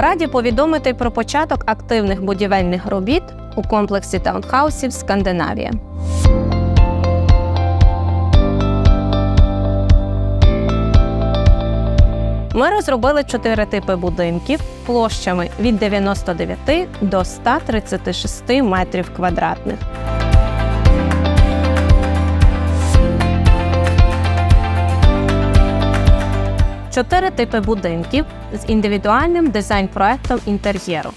Раді повідомити про початок активних будівельних робіт у комплексі таунхаусів Скандинавія. Ми розробили чотири типи будинків площами від 99 до 136 метрів квадратних. Чотири типи будинків з індивідуальним дизайн-проектом інтер'єру.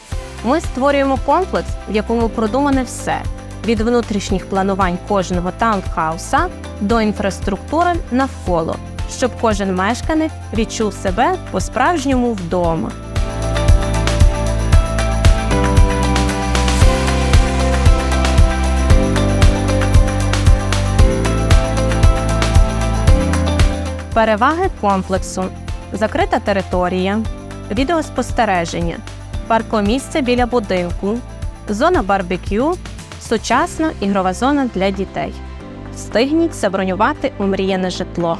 Ми створюємо комплекс, в якому продумане все від внутрішніх планувань кожного таунхауса до інфраструктури навколо, щоб кожен мешканець відчув себе по-справжньому вдома. Переваги комплексу: закрита територія, відеоспостереження, паркомісце біля будинку, зона барбекю, сучасна ігрова зона для дітей. Встигніть забронювати умріяне житло.